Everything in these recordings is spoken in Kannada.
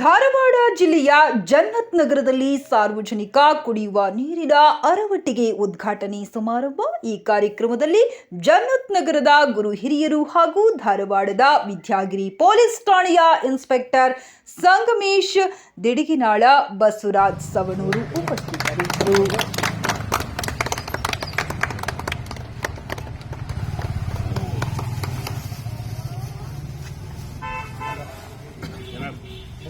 ಧಾರವಾಡ ಜಿಲ್ಲೆಯ ಜನ್ನತ್ ನಗರದಲ್ಲಿ ಸಾರ್ವಜನಿಕ ಕುಡಿಯುವ ನೀರಿನ ಅರವಟ್ಟಿಗೆ ಉದ್ಘಾಟನೆ ಸಮಾರಂಭ. ಈ ಕಾರ್ಯಕ್ರಮದಲ್ಲಿ ಜನ್ನತ್ ನಗರದ ಗುರು ಹಿರಿಯರು ಹಾಗೂ ಧಾರವಾಡದ ವಿದ್ಯಾಗಿರಿ ಪೊಲೀಸ್ ಠಾಣೆಯ ಇನ್ಸ್ಪೆಕ್ಟರ್ ಸಂಗಮೇಶ್ ದಿಡಿಗಿನಾಳ ಬಸವರಾಜ್ ಸವಣೂರು ಉಪಸ್ಥಿತರಿದ್ದರು. ये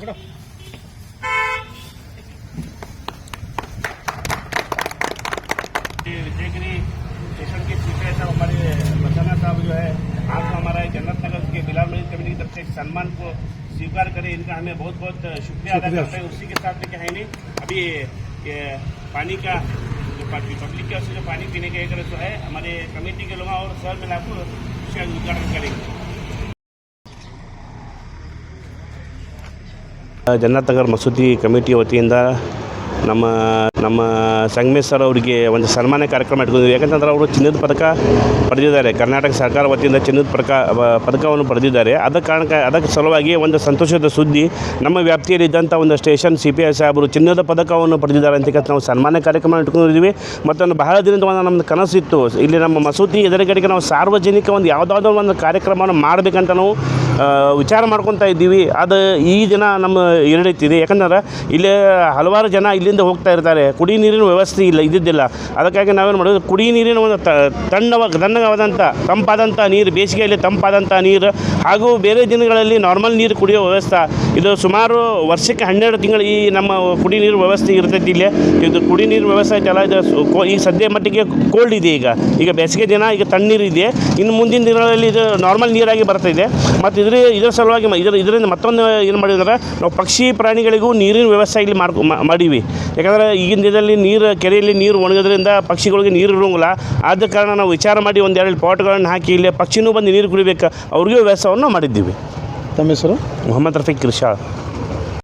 विजयगिरी स्टेशन के चीफ है साहब हमारे बचाना साहब जो है आज को हमारा जन्नत नगर के बिलाल मलिक कमेटी की तरफ़ से सम्मान को स्वीकार करें इनका हमें बहुत बहुत शुक्रिया अदा करते हैं। उसी के साथ में क्या है नहीं अभी ये पानी का जो पब्लिक के उससे जो पानी पीने का एक जो है हमारे कमेटी के लोग और सर मिलाकर उसका उद्घाटन करेंगे। ಜನ್ನತ್ ನಗರ್ ಮಸೂದಿ ಕಮಿಟಿ ವತಿಯಿಂದ ನಮ್ಮ ನಮ್ಮ ಸಂಗಮೇಶ್ ಸರ್ ಅವರಿಗೆ ಒಂದು ಸನ್ಮಾನ ಕಾರ್ಯಕ್ರಮ ಇಟ್ಕೊಂಡಿದ್ವಿ ಯಾಕಂತಂದ್ರೆ ಅವರು ಚಿನ್ನದ ಪದಕ ಪಡೆದಿದ್ದಾರೆ. ಕರ್ನಾಟಕ ಸರ್ಕಾರ ವತಿಯಿಂದ ಚಿನ್ನದ ಪದಕ ಪದಕವನ್ನು ಪಡೆದಿದ್ದಾರೆ. ಅದ ಕಾರಣಕ್ಕೆ, ಅದಕ್ಕೆ ಸಲುವಾಗಿ ಒಂದು ಸಂತೋಷದ ಸುದ್ದಿ, ನಮ್ಮ ವ್ಯಾಪ್ತಿಯಲ್ಲಿದ್ದಂಥ ಒಂದು ಸ್ಟೇಷನ್ ಸಿ ಪಿ ಐ ಸಾಹೇಬರು ಚಿನ್ನದ ಪದಕವನ್ನು ಪಡೆದಿದ್ದಾರೆ ಅಂತ ನಾವು ಸನ್ಮಾನ ಕಾರ್ಯಕ್ರಮ ಇಟ್ಕೊಂಡಿದ್ದೀವಿ. ಮತ್ತೊಂದು ಬಹಳ ದಿನದ ಒಂದು ನಮ್ಮದು ಕನಸಿತ್ತು. ಇಲ್ಲಿ ನಮ್ಮ ಮಸೂತಿ ಎದುರುಗಡೆಗೆ ನಾವು ಸಾರ್ವಜನಿಕ ಒಂದು ಯಾವುದಾದ್ರೂ ಒಂದು ಕಾರ್ಯಕ್ರಮವನ್ನು ಮಾಡಬೇಕಂತ ನಾವು ವಿಚಾರ ಮಾಡ್ಕೊತಾ ಇದ್ದೀವಿ. ಅದು ಈ ದಿನ ನಮ್ಮ ಎರಡೈತಿದೆ ಯಾಕಂದ್ರೆ ಇಲ್ಲೇ ಹಲವಾರು ಜನ ಇಲ್ಲಿಂದ ಹೋಗ್ತಾ ಇರ್ತಾರೆ. ಕುಡಿ ನೀರಿನ ವ್ಯವಸ್ಥೆ ಇಲ್ಲ, ಇದ್ದಿದ್ದಿಲ್ಲ. ಅದಕ್ಕಾಗಿ ನಾವೇನು ಮಾಡೋದು ಕುಡಿ ನೀರಿನ ಒಂದು ತಣ್ಣವ ತಣ್ಣಗಾದಂಥ ತಂಪಾದಂಥ ನೀರು, ಬೇಸಿಗೆಯಲ್ಲಿ ತಂಪಾದಂಥ ನೀರು ಹಾಗೂ ಬೇರೆ ದಿನಗಳಲ್ಲಿ ನಾರ್ಮಲ್ ನೀರು ಕುಡಿಯೋ ವ್ಯವಸ್ಥೆ ಇದು ಸುಮಾರು ವರ್ಷಕ್ಕೆ ಹನ್ನೆರಡು ತಿಂಗಳು ಈ ನಮ್ಮ ಕುಡಿ ನೀರು ವ್ಯವಸ್ಥೆ ಇರ್ತೈತಿ ಇಲ್ಲಿ. ಇದು ಕುಡಿ ನೀರು ವ್ಯವಸ್ಥೆ ಐತಲ್ಲ, ಇದು ಈ ಸದ್ಯ ಮಟ್ಟಿಗೆ ಕೋಲ್ಡ್ ಇದೆ ಈಗ. ಈಗ ಬೇಸಿಗೆ ದಿನ, ಈಗ ತಣ್ಣೀರು ಇದೆ. ಇನ್ನು ಮುಂದಿನ ದಿನಗಳಲ್ಲಿ ಇದು ನಾರ್ಮಲ್ ನೀರಾಗಿ ಬರ್ತಾಯಿದೆ ಮತ್ತು ಇದ್ರ, ಇದರ ಸಲುವಾಗಿ ಇದರ, ಇದರಿಂದ ಮತ್ತೊಂದು ಏನು ಮಾಡಿದ್ರೆ, ನಾವು ಪಕ್ಷಿ ಪ್ರಾಣಿಗಳಿಗೂ ನೀರಿನ ವ್ಯವಸ್ಥೆ ಇಲ್ಲಿ ಮಾಡ್ಕೊ ಮಾಡೀವಿ. ಯಾಕಂದರೆ ಈಗಿನ ದಿನದಲ್ಲಿ ನೀರು, ಕೆರೆಯಲ್ಲಿ ನೀರು ಒಣಗೋದ್ರಿಂದ ಪಕ್ಷಿಗಳಿಗೆ ನೀರು ಇರೋಂಗಿಲ್ಲ ಆದ ಕಾರಣ ನಾವು ವಿಚಾರ ಮಾಡಿ ಒಂದೆರಡು ಪಾಟ್ಗಳನ್ನು ಹಾಕಿ ಇಲ್ಲಿ ಪಕ್ಷಿನೂ ಬಂದು ನೀರು ಕುಡಿಬೇಕು. ಅವ್ರಿಗೂ ವ್ಯವಸ್ಥೆಯನ್ನು ಮಾಡಿದ್ದೀವಿ. तम मोहम्मद रफ़ीक रिशाद